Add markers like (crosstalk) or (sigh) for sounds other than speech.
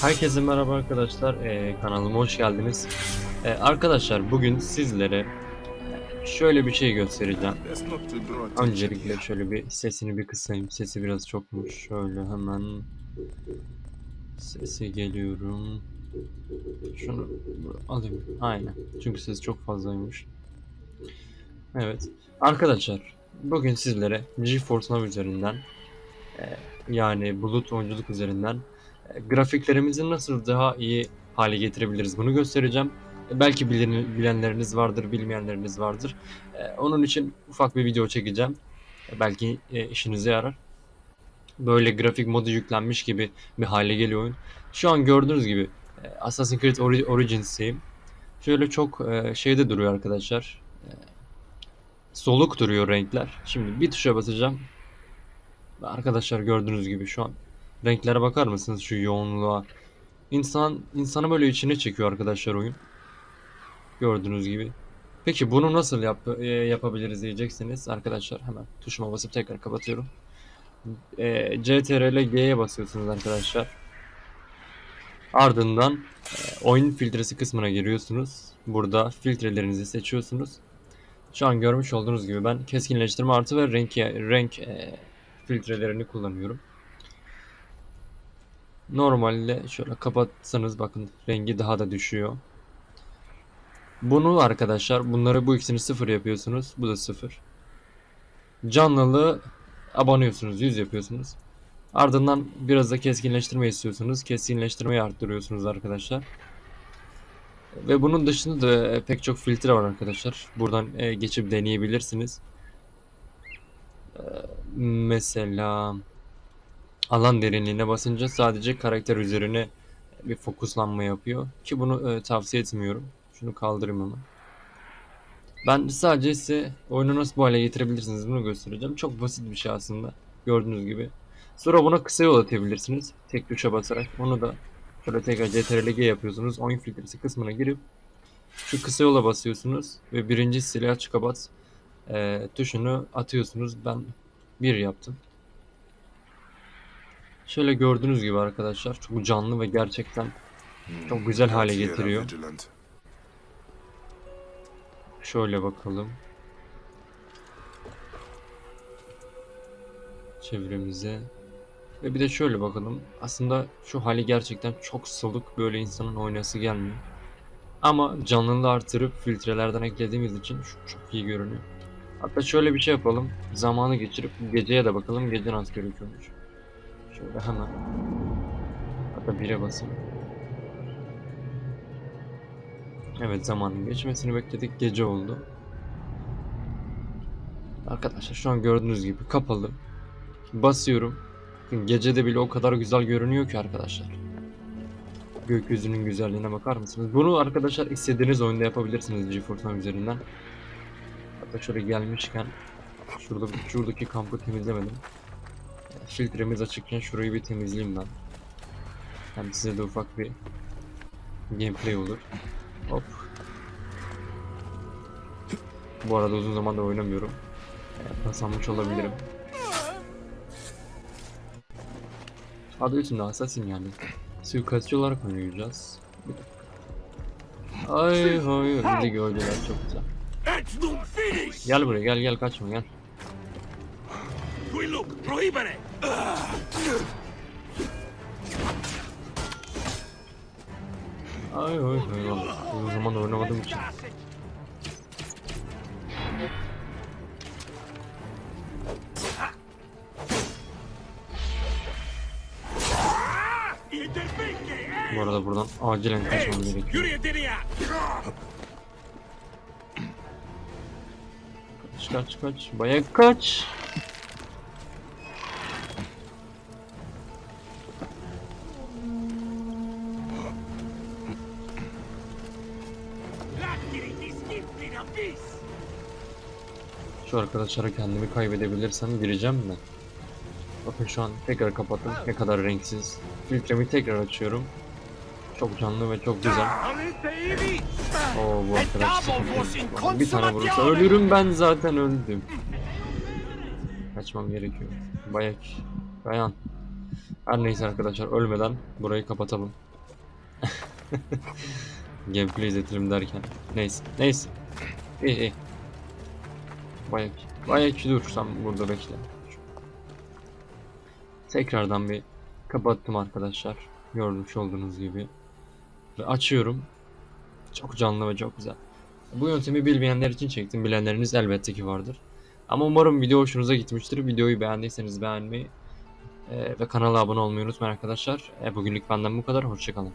Herkese merhaba arkadaşlar. Ee, kanalıma hoş geldiniz. Ee, arkadaşlar bugün sizlere şöyle bir şey göstereceğim. Öncelikle şöyle bir sesini bir kısayım. Sesi biraz çokmuş. Şöyle hemen sesi geliyorum. Şunu alayım. Aynen. Çünkü ses çok fazlaymış. Evet. Arkadaşlar bugün sizlere GeForce Now üzerinden e, yani bulut oyunculuk üzerinden grafiklerimizi nasıl daha iyi hale getirebiliriz bunu göstereceğim. Belki bilen- bilenleriniz vardır, bilmeyenleriniz vardır. E, Onun için ufak bir video çekeceğim. Belki e, işinize yarar. Böyle grafik modu yüklenmiş gibi bir hale geliyor oyun. Şu an gördüğünüz gibi e, Assassin's Creed Ori- Origins'teyim. Şöyle çok e, şeyde duruyor arkadaşlar. Soluk duruyor renkler. Şimdi bir tuşa basacağım. Arkadaşlar gördüğünüz gibi şu an renklere bakar mısınız şu yoğunluğa? İnsan insanı böyle içine çekiyor arkadaşlar oyun. Gördüğünüz gibi. Peki bunu nasıl yap e, yapabiliriz diyeceksiniz arkadaşlar. Hemen tuşuma basıp tekrar kapatıyorum. E, CTRL G'ye basıyorsunuz arkadaşlar. Ardından e, oyun filtresi kısmına giriyorsunuz. Burada filtrelerinizi seçiyorsunuz. Şu an görmüş olduğunuz gibi ben keskinleştirme artı ve renk renk e, filtrelerini kullanıyorum. Normalde şöyle kapatsanız bakın rengi daha da düşüyor. Bunu arkadaşlar bunları bu ikisini sıfır yapıyorsunuz. Bu da sıfır. Canlılığı abanıyorsunuz 100 yapıyorsunuz. Ardından biraz da keskinleştirme istiyorsunuz. Keskinleştirmeyi arttırıyorsunuz arkadaşlar. Ve bunun dışında da e, pek çok filtre var arkadaşlar. Buradan e, geçip deneyebilirsiniz. E, Mesela alan derinliğine basınca sadece karakter üzerine bir fokuslanma yapıyor. Ki bunu e, tavsiye etmiyorum. Şunu kaldırayım hemen. Ben sadece size oyunu nasıl bu hale getirebilirsiniz bunu göstereceğim. Çok basit bir şey aslında. Gördüğünüz gibi. Sonra buna kısa yol atabilirsiniz. Tek tuşa basarak. Onu da şöyle tekrar CTRL G yapıyorsunuz. Oyun filtresi kısmına girip şu kısa yola basıyorsunuz ve birinci silah çıkabat e, tuşunu atıyorsunuz. Ben bir yaptım. Şöyle gördüğünüz gibi arkadaşlar çok canlı ve gerçekten çok güzel hale getiriyor. Şöyle bakalım. Çevremize. Ve bir de şöyle bakalım. Aslında şu hali gerçekten çok soluk böyle insanın oynası gelmiyor. Ama canlılığı artırıp filtrelerden eklediğimiz için şu çok iyi görünüyor. Hatta şöyle bir şey yapalım. Zamanı geçirip geceye de bakalım. Gece nasıl gözüküyormuş. Şöyle hemen. Hatta 1'e basayım. Evet zamanın geçmesini bekledik. Gece oldu. Arkadaşlar şu an gördüğünüz gibi kapalı. Basıyorum. Gecede bile o kadar güzel görünüyor ki arkadaşlar. Gökyüzünün güzelliğine bakar mısınız? Bunu arkadaşlar istediğiniz oyunda yapabilirsiniz GeForce üzerinden. Hatta şöyle gelmişken şurada şuradaki kampı temizlemedim. Filtremiz açıkken şurayı bir temizleyeyim ben. Hem size de ufak bir gameplay olur. Hop. Bu arada uzun zamandır oynamıyorum. Pasanmış olabilirim. Adı üstünde Assassin yani. Suikastçı olarak oynayacağız. Ay hay bizi gördüler çok güzel. Gel buraya gel gel kaçma gel. Ay ay hay valla. Uzun zamandır oynamadığım için. Bu arada buradan acilen kaçmam gerekiyor. Kaç kaç kaç. Baya kaç. Şu arkadaşlara kendimi kaybedebilirsem gireceğim mi? Bakın şu an tekrar kapattım. Ne kadar renksiz. Filtremi tekrar açıyorum. Çok canlı ve çok güzel. Oo bu arkadaş Bir tane vurursa ölürüm ben zaten öldüm. Kaçmam gerekiyor. Bayak. Bayan. Her neyse arkadaşlar ölmeden burayı kapatalım. (laughs) Gameplay izletelim derken. Neyse. Neyse. İyi iyi. Bayağı bayağı dur sen burada bekle. Tekrardan bir kapattım arkadaşlar. Görmüş olduğunuz gibi. Açıyorum. Çok canlı ve çok güzel. Bu yöntemi bilmeyenler için çektim. Bilenleriniz elbette ki vardır. Ama umarım video hoşunuza gitmiştir. Videoyu beğendiyseniz beğenmeyi e, ve kanala abone olmayı unutmayın arkadaşlar. E, bugünlük benden bu kadar. Hoşçakalın.